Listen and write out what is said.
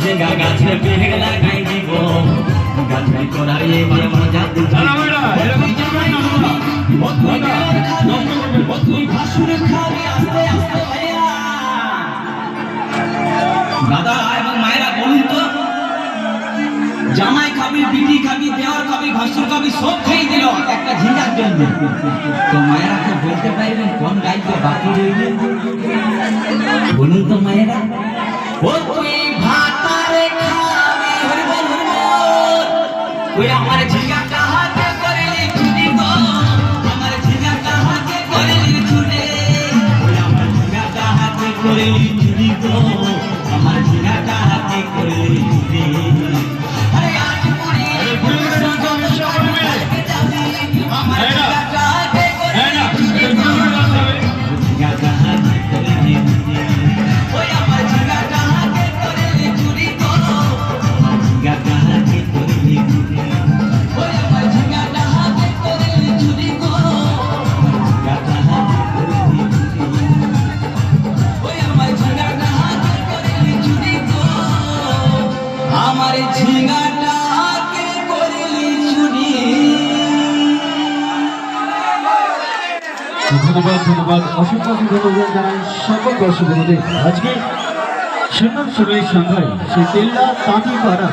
ঝিঙ্গা গাছের বেহের লাগাই দিব গাছের কোনার এবার মজা দাদা এবং মায়েরা জামাই খাবি বিটি খাবি দেওয়ার খাবি ভাসুর খাবি সব খেয়ে দিল একটা তো মায়েরা তো বলতে পারবেন কোন বলুন তো মায়েরা We don't want to আমার ঝিঙাটাকে করলি চুরি? ধন্যবাদ ধন্যবাদ। অসংখ্য ধন্যবাদ জানাই সকল দর্শক আজকে সুন্দর সুরের সন্ধ্যায় সেই তেল্লা তাঁতি পাড়া